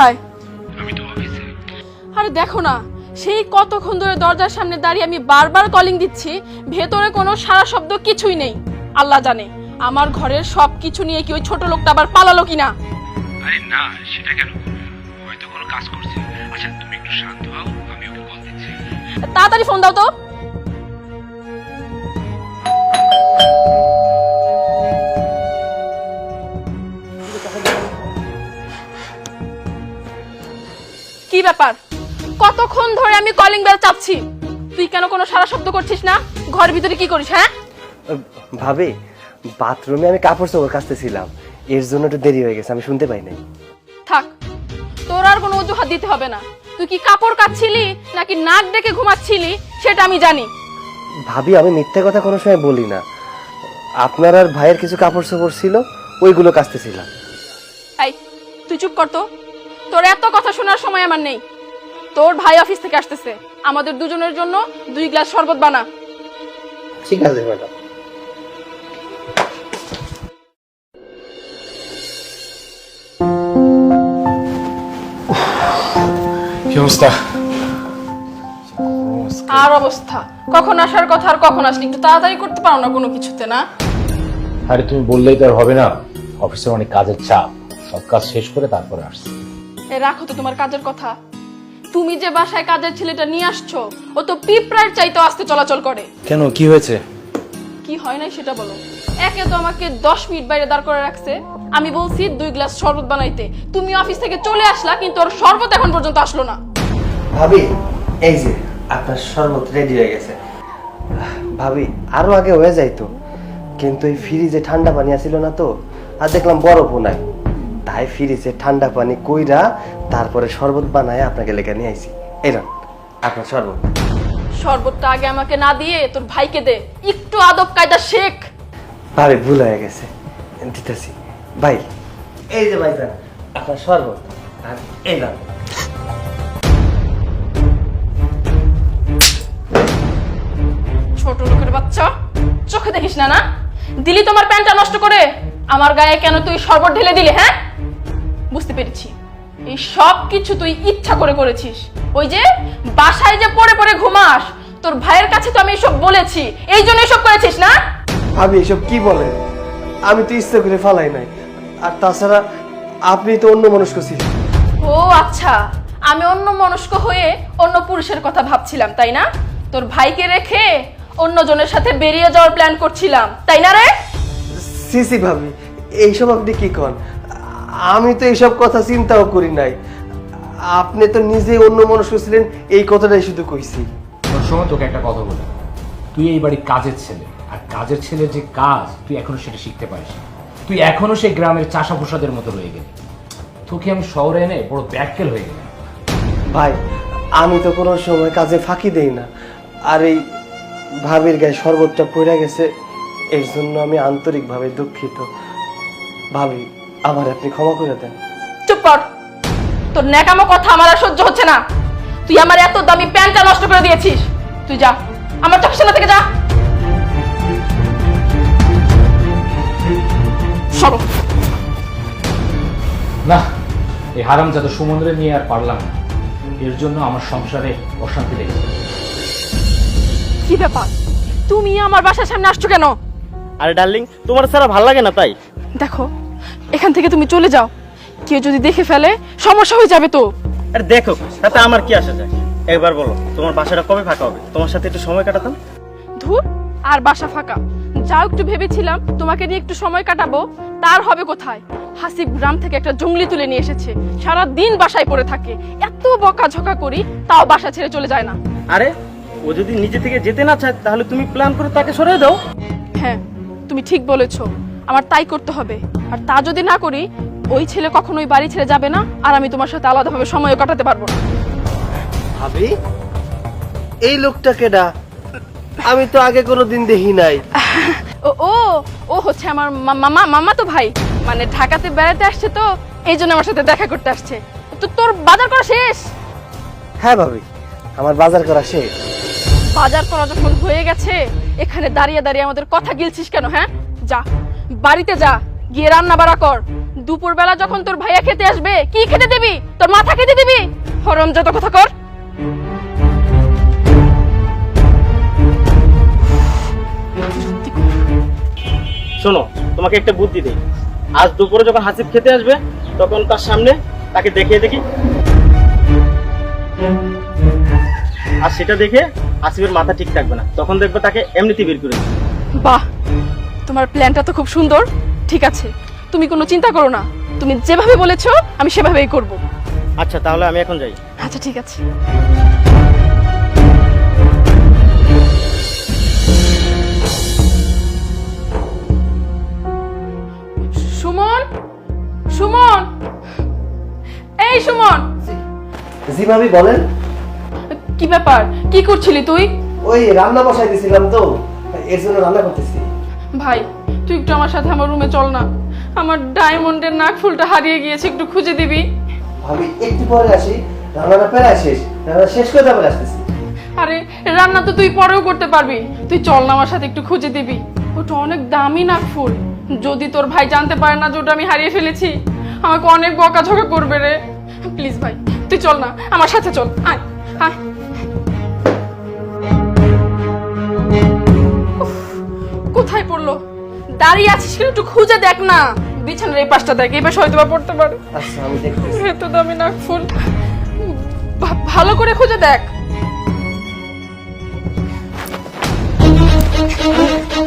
কোথায়? আমি তো অফিসে। আরে দেখো না সেই কতক্ষণ ধরে দরজার সামনে দাঁড়িয়ে আমি বারবার কলিং দিচ্ছি ভেতরে কোনো সারা শব্দ কিছুই নেই। আল্লাহ জানে আমার ঘরের সব কিছু নিয়ে কি ওই ছোট লোকটা আবার পালালো কিনা? আরে না সেটা কেন? হয়তো কোনো কাজ করছে। আচ্ছা তুমি একটু শান্ত হও আমি ওকে কল দিচ্ছি। তাড়াতাড়ি ফোন দাও তো। কি ব্যাপার? কতক্ষণ ধরে আমি কলিং বেল চাপছি? তুই কেন কোনো সারা শব্দ করছিস না? ঘরের ভিতরে কি করিস হ্যাঁ? ভাবি বাথরুমে আমি কাপড় চোপড় কাচতেছিলাম। এর জন্য একটু দেরি হয়ে গেছে আমি শুনতে পাই নাই। থাক তোর আর কোনো অজুহাত দিতে হবে না। তুই কি কাপড় কাচ্ছিলি নাকি নাক ডেকে ঘুমাচ্ছিলি সেটা আমি জানি। ভাবি আমি মিথ্যা কথা কোনো সময় বলি না। আপনার আর ভাইয়ের কিছু কাপড় চোপড় ছিল ওইগুলো কাচতেছিলাম। এই তুই চুপ কর তো। তোর এত কথা শোনার সময় আমার নেই। তোর ভাই অফিস থেকে আসতেছে। আমাদের দুজনের জন্য দুই গ্লাস শরবত বানা। ঠিক আছে ম্যাডাম। কি অবস্থা? আর অবস্থা? কখন আসার কথা আর কখন আসলি? একটু তাড়াতাড়ি করতে পারো না কোনো কিছুতে না? আরে তুমি বললেই তো আর হবে না। অফিসে অনেক কাজের চাপ। সব কাজ শেষ করে তারপরে আসছি। এ রাখো তো তোমার কাজের কথা। তুমি যে বাসায় কাজের ছেলেটা নিয়ে আসছো ও তো পিঁপড়ার চাইতে আস্তে চলাচল করে। কেন কি হয়েছে? কি হয় নাই সেটা বলো। একে তো আমাকে দশ মিনিট বাইরে দাঁড় করে রাখছে। আমি বলছি দুই গ্লাস শরবত বানাইতে। তুমি অফিস থেকে চলে আসলা কিন্তু ওর শরবত এখন পর্যন্ত আসলো না। ভাবি এই যে আপনার শরবত রেডি হয়ে গেছে। ভাবি আরও আগে হয়ে যাইতো। কিন্তু এই ফ্রিজে ঠান্ডা পানি আসিল না তো আর দেখলাম বরফও নাই। তাই ফ্রিজে ঠান্ডা পানি কইরা তারপরে শরবত বানায় আপনাকে লেখা নিয়ে আইছি। এরম আপনার শরবত। শরবতটা আগে আমাকে না দিয়ে তোর ভাইকে দে। একটু আদব কায়দা শেখ। ভাবি ভুল হয়ে গেছে দিতেছি। ভাই এই যে ভাই আপনার শরবত। আর এই নাও। ছোট লোকের বাচ্চা চোখে দেখিস না না? দিলি তোমার প্যান্টটা নষ্ট করে? আমার গায়ে কেন তুই শরবত ঢেলে দিলি হ্যাঁ? বুঝতে পেরেছি। এই সব কিছু তুই ইচ্ছা করে করেছিস। ওই যে বাসায় যে পড়ে পড়ে ঘুমাস তোর ভাইয়ের কাছে তো আমি এসব বলেছি। এই জন্য এসব করেছিস না? ভাবি এসব কি বলে? আমি তো ইচ্ছা করে ফালাই নাই। আর তাছাড়া আপনি তো অন্য মনস্ক ছিলেন। ও আচ্ছা। আমি অন্য মনস্ক হয়ে অন্য পুরুষের কথা ভাবছিলাম তাই না? তোর ভাইকে রেখে অন্য জনের সাথে বেরিয়ে যাওয়ার প্ল্যান করছিলাম তাই না রে? সিসি ভাবি এইসব আপনি কি কন? আমি তো এইসব কথা চিন্তাও করি নাই। আপনি তো নিজে অন্য মনস্ক ছিলেন এই কথাটাই শুধু কইছি। সময় তোকে একটা কথা বলি। তুই এই বাড়ির কাজের ছেলে আর কাজের ছেলের যে কাজ তুই এখনও সেটা শিখতে পারিস তুই এখনও সেই গ্রামের চাষা পোষাদের মতো রয়ে গেলি। তোকে আমি শহরে এনে বড় ব্যাককেল হয়ে গেলাম। ভাই আমি তো কোনো সময় কাজে ফাঁকি দেই না। আর এই ভাবির গায়ে শরবতটা পড়ে গেছে এর জন্য আমি আন্তরিকভাবে দুঃখিত। ভাবি আমার আপনি ক্ষমা করে দেন। চুপ কর। তোর ন্যাকামো কথা আমার আর সহ্য হচ্ছে না। তুই আমার এত দামি প্যান্টটা নষ্ট করে দিয়েছিস। তুই যা আমার চোখের সামনে থেকে যা। সরো। না এই হারাম যাতে সমুদ্রে নিয়ে আর পারলাম না। এর জন্য আমার সংসারে অশান্তি লেগেছে। কি ব্যাপার? তুমি আমার বাসার সামনে আসছো কেন? আরে ডার্লিং তোমার ছাড়া ভালো লাগে না তাই। দেখো এখান থেকে তুমি চলে যাও। কেউ যদি দেখে ফেলে সমস্যা হয়ে যাবে তো। আরে দেখো তাতে আমার কি আসা যায়? একবার বলো তোমার বাসাটা কবে ফাঁকা হবে? তোমার সাথে একটু সময় কাটাতাম? ধুর আর বাসা ফাঁকা। যাও একটু ভেবেছিলাম তোমাকে নিয়ে একটু সময় কাটাবো তার হবে কোথায়? হাসিব গ্রাম থেকে একটা জঙ্গলি তুলে নিয়ে এসেছে। সারা দিন বাসায় পড়ে থাকে। এত বকা ঝকা করি তাও বাসা ছেড়ে চলে যায় না। আরে ও যদি নিজে থেকে যেতে না চায় তাহলে তুমি প্ল্যান করে তাকে সরিয়ে দাও। হ্যাঁ তুমি ঠিক বলেছ। আমার তাই করতে হবে। আর তা যদি না করি ওই ছেলে কখনোই বাড়ি ছেড়ে যাবে না আর আমি তোমার সাথে আলাদাভাবে সময় কাটাতে পারব না। ভাবি এই লোকটা কেডা? আমি তো আগে কোনো দিন দেখি নাই। ও ও ও হচ্ছে আমার মামা মামা তো ভাই। মানে ঢাকাতে বেড়াতে আসছে তো এই জন্য আমার সাথে দেখা করতে আসছে। তো তোর বাজার করা শেষ? হ্যাঁ ভাবি আমার বাজার করা শেষ। বাজার করা যখন হয়ে গেছে এখানে দাঁড়িয়ে দাঁড়িয়ে আমাদের কথা গিলছিস কেন হ্যাঁ? যা। বাড়িতে যা গিয়ে রান্না বাড়া কর। দুপুরবেলা যখন তোর ভাইয়া খেতে আসবে কি খেতে দিবি? তোর মাথা খেতে দিবি? হরম যত কথা কর। শোনো তোমাকে একটা বুদ্ধি দেই। আজ দুপুরে যখন হাসিব খেতে আসবে তখন তার সামনে তাকে দেখিয়ে দেখি। আর সেটা দেখে আসিফের মাথা ঠিক থাকবে না। তখন দেখবে তাকে এমনিতে বের করে দিবে। বাহ! তোমার প্ল্যানটা তো খুব সুন্দর। ঠিক আছে তুমি কোনো চিন্তা করো না। তুমি যেভাবে বলেছ আমি সেভাবেই করব। আচ্ছা তাহলে আমি এখন যাই। আচ্ছা ঠিক আছে। সুমন সুমন। এই সুমন। জি ভাবি বলেন। কি ব্যাপার? কি করছিলি তুই? ওই রান্না বসাই দিছিলাম তো এর জন্য রান্না করতেছি। ভাই তুই একটু আমার সাথে আমার রুমে চল না। আমার ডায়মন্ডের নাক ফুলটা হারিয়ে গিয়েছে একটু খুঁজে দিবি? ভাবি একটু পরে আসি। রান্নাটা প্রায় শেষ। রান্না শেষ করে তারপরে আসতেছি। আরে রান্না তো তুই পরেও করতে পারবি। তুই চল না আমার সাথে একটু খুঁজে দিবি। ওটা অনেক দামি নাক ফুল যদি তোর ভাই জানতে পারে না যে ওটা আমি হারিয়ে ফেলেছি আমাকে অনেক বকাঝকা করবে রে। প্লিজ ভাই তুই চল না আমার সাথে চল। আয় আয়। কোথায় পড়ল? দাঁড়িয়ে আছিস কেন? একটু খুঁজে দেখ না। বিছানার এই পাশটা দেখ এই পাশে হয়তো বা পড়তে পারে। আচ্ছা আমি দেখতেছি। এত দামি নাক ফুল। ভা- ভালো করে খুঁজে দেখ।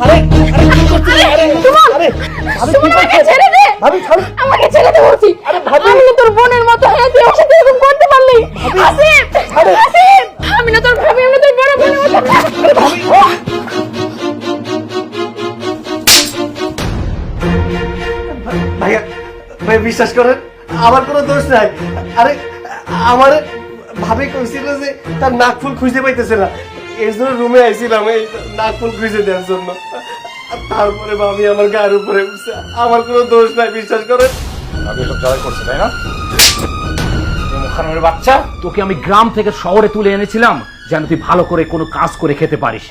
আরে আরে কি করছিস? আরে সুমন! আরে কি সুমন, আমাকে করছিস? ছেড়ে দে! ভাবি ছাড়। আমাকে ছেড়ে দে বলছি। বিশ্বাস করেন? আমার কোনো দোষ নাই। আরে, আমার ভাবি কইছিল যে তার নাক ফুল খুঁজে পাইতেছে না। এর জন্য রুমে আইছিলাম, এই নাক ফুল খুঁজে দেওয়ার জন্য। তারপরে ভাবি আমার গায়ের উপরে উঠছে। আমার কোনো দোষ নাই, বিশ্বাস করেন? করছে, তাই না? বাচ্চা, তোকে আমি গ্রাম থেকে শহরে তুলে এনেছিলাম যেন তুই ভালো করে কোনো কাজ করে খেতে পারিস।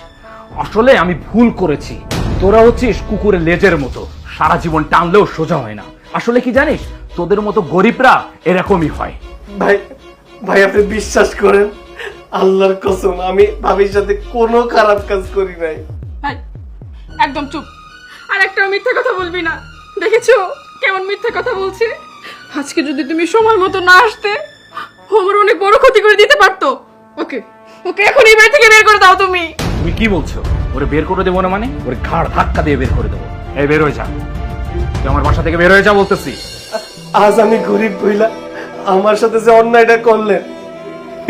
আসলে আমি ভুল করেছি। তোরা হচ্ছিস কুকুরের লেজের মতো। সারা জীবন টানলেও সোজা হয় না। আসলে কি জানিস? তোদের মতো গরিবরা এরকমই হয়। ভাই ভাই আপনি বিশ্বাস করেন? আল্লাহর কসম আমি ভাবির সাথে কোনো খারাপ কাজ করি নাই। ভাই একদম চুপ। আর একটা মিথ্যা কথা বলবি না। দেখেছ কেমন মিথ্যা কথা বলছে? আজকে যদি তুমি সময় মতো না আসতে আমার অনেক বড় ক্ষতি করে দিতে পারতো। ওকে ওকে এখন এই বাড়ি থেকে বের করে দাও তুমি। তুমি কি বলছো? ওরে বের করে দেবো না মানে? ওরে ঘাড় ধাক্কা দিয়ে বের করে দেবো। এই বের হয়ে যা। তুই আমার বাসা থেকে বের হয়ে যা বলতেছি। আজ আমি গরিব বইলা আমার সাথে যে অন্যায়টা করলেন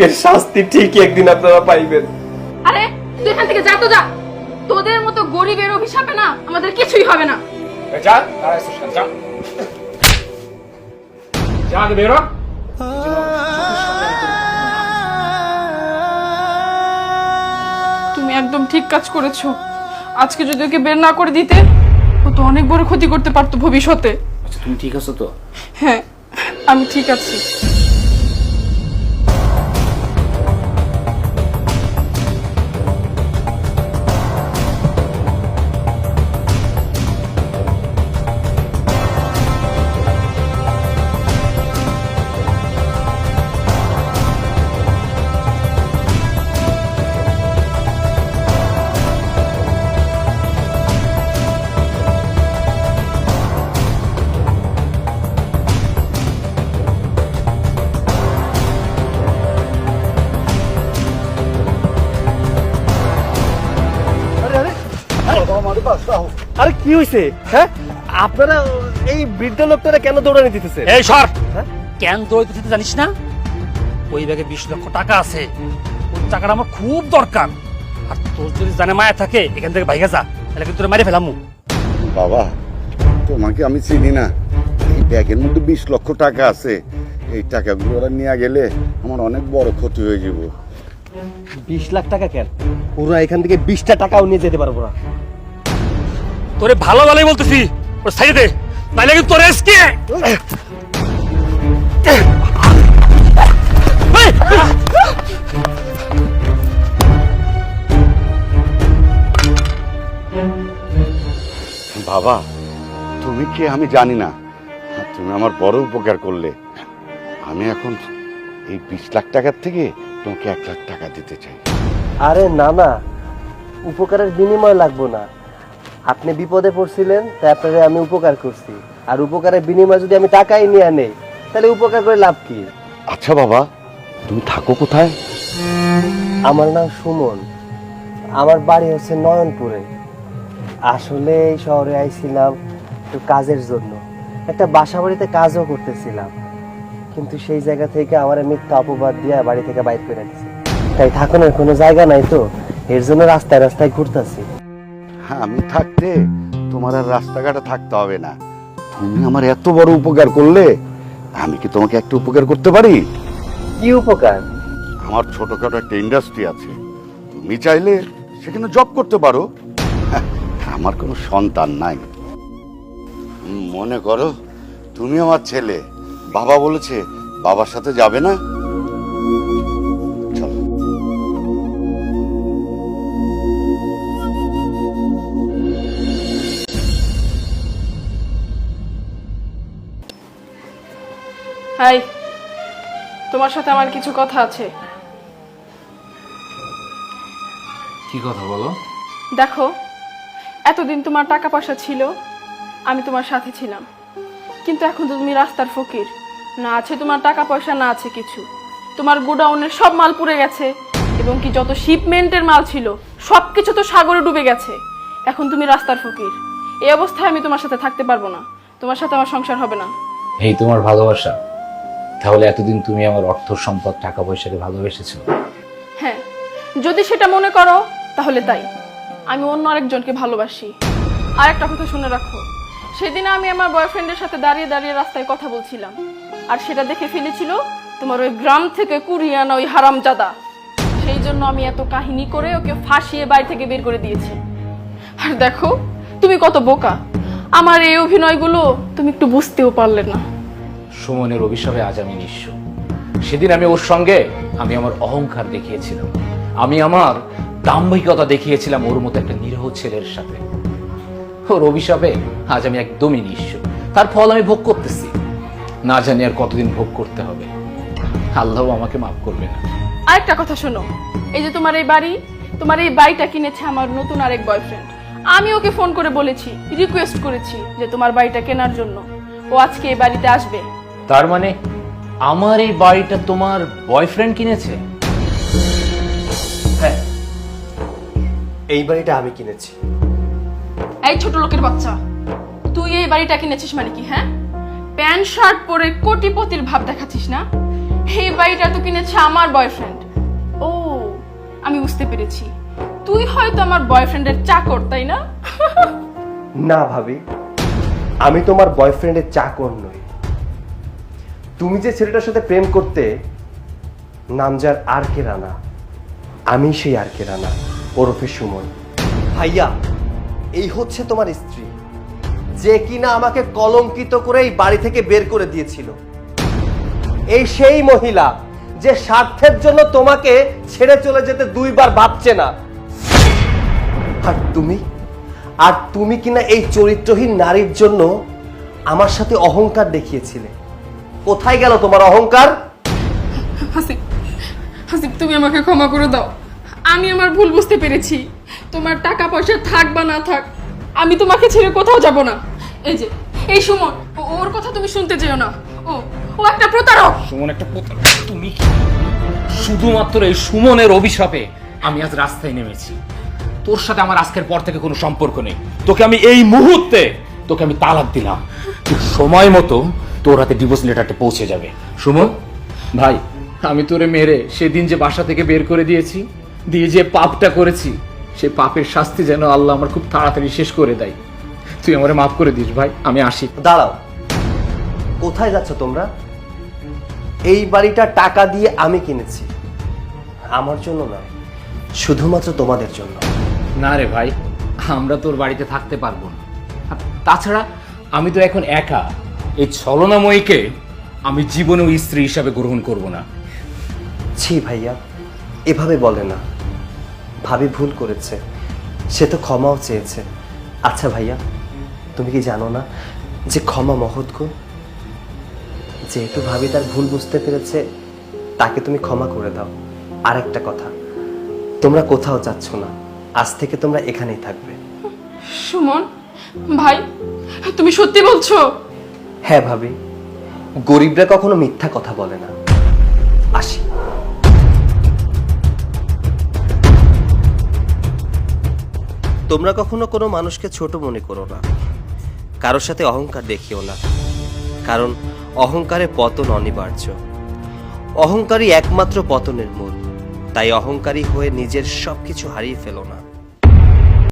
এর শাস্তি ঠিকই একদিন আপনারা পাইবেন। আরে তুই এখান থেকে যা তো যা। তোদের মতো গরিবের অভিশাপে না আমাদের কিছুই হবে না। যা যা। যা আগে তুমি একদম ঠিক কাজ করেছ। আজকে যদি ওকে বের না করে দিতে ও তো অনেক বড় ক্ষতি করতে পারতো ভবিষ্যতে। তুমি ঠিক আছো তো? হ্যাঁ আমি ঠিক আছি। কি হইছে? হ্যাঁ? আপনারা এই বৃদ্ধ লোকটারা কেন দৌড়ানি দিতেছে এই সর! হ্যাঁ? কেন দৌড়াইতে দিতে জানিস না? ওই ব্যাগে বিশ লক্ষ টাকা আছে। ওই টাকাটা আমার খুব দরকার। আর তোর যদি জানে মায়া থাকে এখান থেকে ভাইগা যা। তাহলে কিন্তু তোরে মারে ফেলামু। বাবা তোমাকে আমি চিনি না। এই ব্যাগের মধ্যে বিশ লক্ষ টাকা আছে। এই টাকাগুলো ওরা নিয়ে গেলে আমার অনেক বড় ক্ষতি হয়ে যাব। বিশ লাখ টাকা কেন? ওরা এখান থেকে বিশটা টাকাও নিয়ে যেতে পারব না। তোরে ভালো ভালোই বলতেছি ওর সাইডে দে নাইলে কিন্তু তোর এসকে। বাবা তুমি কে আমি জানি না? তুমি আমার বড় উপকার করলে। আমি এখন এই বিশ লাখ টাকার থেকে তোমাকে এক লাখ টাকা দিতে চাই। আরে না না উপকারের বিনিময় লাগবো না। আপনি বিপদে পড়ছিলেন তাই আমি উপকার করছি। আর উপকারের বিনিময় যদি আমি টাকাই নিয়ে নেই তাহলে উপকার করে লাভ কি? আচ্ছা বাবা তুমি থাকো কোথায়? আমার নাম সুমন। আমার বাড়ি হচ্ছে নয়নপুরে। আসলে এই শহরে আইছিলাম একটু কাজের জন্য। একটা বাসা বাড়িতে কাজও করতেছিলাম। কিন্তু সেই জায়গা থেকে আমার মিথ্যা অপবাদ দিয়ে বাড়ি থেকে বাইর করে দিচ্ছে তাই থাকানোর কোনো জায়গা নাই তো। এর জন্য রাস্তায় রাস্তায় ঘুরতেছি। আমি থাকতে তোমার আর রাস্তাঘাটে থাকতে হবে না। তুমি আমার এত বড় উপকার করলে আমি কি তোমাকে একটা উপকার করতে পারি? কি উপকার? আমার ছোটখাটো একটা ইন্ডাস্ট্রি আছে। তুমি চাইলে সেখানে জব করতে পারো। হ্যাঁ, আমার কোনো সন্তান নাই। মনে করো তুমি আমার ছেলে। বাবা বলেছে বাবার সাথে যাবে না? হাই তোমার সাথে আমার কিছু কথা আছে। কি কথা বলো? দেখো এতদিন তোমার টাকা পয়সা ছিল আমি তোমার সাথে ছিলাম। কিন্তু এখন তো তুমি রাস্তার ফকির। না আছে তোমার টাকা পয়সা না আছে কিছু। তোমার গোডাউনের সব মাল পুড়ে গেছে এবং কি যত শিপমেন্টের মাল ছিল সব কিছু তো সাগরে ডুবে গেছে। এখন তুমি রাস্তার ফকির। এই অবস্থায় আমি তোমার সাথে থাকতে পারব না। তোমার সাথে আমার সংসার হবে না। এই তোমার ভালোবাসা। তাহলে এতদিন তুমি আমার অর্থ, সম্পদ টাকা পয়সাকে ভালোবেসেছো? হ্যাঁ যদি সেটা মনে করো, তাহলে তাই। আমি অন্য আরেকজনকে ভালোবাসি। আর একটা কথা শুনে রাখো, সেদিন আমি আমার বয়ফ্রেন্ডের সাথে দাঁড়িয়ে দাঁড়িয়ে রাস্তায় কথা বলছিলাম। আর সেটা দেখে ফেলেছিল তোমার ওই গ্রাম থেকে কুড়িয়ে আনা ওই হারামজাদা। সেই জন্য আমি এত কাহিনী করে ওকে ফাঁসিয়ে বাড়ি থেকে বের করে দিয়েছি। আর দেখো, তুমি কত বোকা। আমার এই অভিনয়গুলো তুমি একটু বুঝতেও পারলে না। সুমনের অভিশাপে আজ আমি নিঃস্ব। সেদিন আমি ওর সঙ্গে আমি আমার অহংকার দেখিয়েছিলাম। আমি আমার দাম্ভিকতা দেখিয়েছিলাম ওর মতো একটা নিরহ ছেলের সাথে। ওর অভিশাপে আজ আমি একদমই নিঃস্ব। তার ফল আমি ভোগ করতেছি। না জানি আর কতদিন ভোগ করতে হবে। আল্লাহ আমাকে মাফ করবে না আরেকটা কথা শোনো। এই যে তোমার এই বাড়ি, তোমার এই বাড়িটা কিনেছে আমার নতুন আরেক বয়ফ্রেন্ড আমি ওকে ফোন করে বলেছি রিকোয়েস্ট করেছি যে তোমার বাড়িটা কেনার জন্য। ও আজকে এই বাড়িতে আসবে। তার মানে আমার এই বাড়িটা তোমার বয়ফ্রেন্ড কিনেছে? হ্যাঁ। এই বাড়িটা আমি কিনেছি। এই ছোট লোকের বাচ্চা তুই এই বাড়িটা কিনেছিস মানে কি হ্যাঁ? প্যান্ট শার্ট পরে কোটিপতির ভাব দেখাচ্ছিস না? এই বাড়িটা তো কিনেছে আমার বয়ফ্রেন্ড ও আমি বুঝতে পেরেছি। তুই হয়তো আমার বয়ফ্রেন্ডের চাকর তাই না? না ভাবি আমি তোমার বয়ফ্রেন্ডের চাকর নই। তুমি যে ছেলেটার সাথে প্রেম করতে, নাম যার আর কে রানা। আমি সেই আর কে রানা, ওরফে সুমন। ভাইয়া, এই হচ্ছে তোমার স্ত্রী, যে কিনা আমাকে কলঙ্কিত করে এই বাড়ি থেকে বের করে দিয়েছিল। এই সেই মহিলা, যে স্বার্থের জন্য তোমাকে ছেড়ে চলে যেতে দুইবার ভাবছে না। আর তুমি? আর তুমি কিনা এই চরিত্রহীন নারীর জন্য আমার সাথে অহংকার দেখিয়েছিলে। কোথায় গেল তোমার অহংকার? হাসিব হাসিব তুমি আমাকে ক্ষমা করে দাও। আমি আমার ভুল বুঝতে পেরেছি। তোমার টাকা পয়সা থাক বা না থাক আমি তোমাকে ছেড়ে কোথাও যাব না। এই যে এই সুমন ও- ওর কথা তুমি শুনতে যেও না। ও ও একটা প্রতারক। সুমন একটা প্রতারক। তুমি কি? শুধুমাত্র এই সুমনের অভিশাপে আমি আজ রাস্তায় নেমেছি। তোর সাথে আমার আজকের পর থেকে কোনো সম্পর্ক নেই। তোকে আমি এই মুহূর্তে তোকে আমি তালাক দিলাম। তুই সময় মতো তোর হাতে ডিভোর্স লেটারটা পৌঁছে যাবে। সুমন? ভাই আমি তোরে মেরে সেদিন যে বাসা থেকে বের করে দিয়েছি দিয়ে যে পাপটা করেছি সে পাপের শাস্তি যেন আল্লাহ আমার খুব তাড়াতাড়ি শেষ করে দেয়। তুই আমারে মাফ করে দিস ভাই আমি আসি। দাঁড়াও। কোথায় যাচ্ছ তোমরা? এই বাড়িটা টাকা দিয়ে আমি কিনেছি। আমার জন্য না শুধুমাত্র তোমাদের জন্য। না রে ভাই আমরা তোর বাড়িতে থাকতে পারব না। আর তাছাড়া আমি তো এখন একা। এই ছলনাময়ীকে আমি জীবনেও স্ত্রী হিসাবে গ্রহণ করব না। ছি ভাইয়া এভাবে বলে না। ভাবি ভুল করেছে। সে তো ক্ষমাও চেয়েছে। আচ্ছা ভাইয়া তুমি কি জানো না যে ক্ষমা মহৎ গুণ? যেহেতু ভাবি তার ভুল বুঝতে পেরেছে তাকে তুমি ক্ষমা করে দাও। আর একটা কথা তোমরা কোথাও যাচ্ছ না। আজ থেকে তোমরা এখানেই থাকবে। সুমন ভাই তুমি সত্যি বলছো? হ্যাঁ ভাবি। গরিবরা কখনো মিথ্যা কথা বলে না। আসি। তোমরা কখনো কোনো মানুষকে ছোট মনে করো না। কারোর সাথে অহংকার দেখিও না। কারণ অহংকারে পতন অনিবার্য। অহংকারই একমাত্র পতনের মূল। তাই অহংকারী হয়ে নিজের সবকিছু হারিয়ে ফেলো না।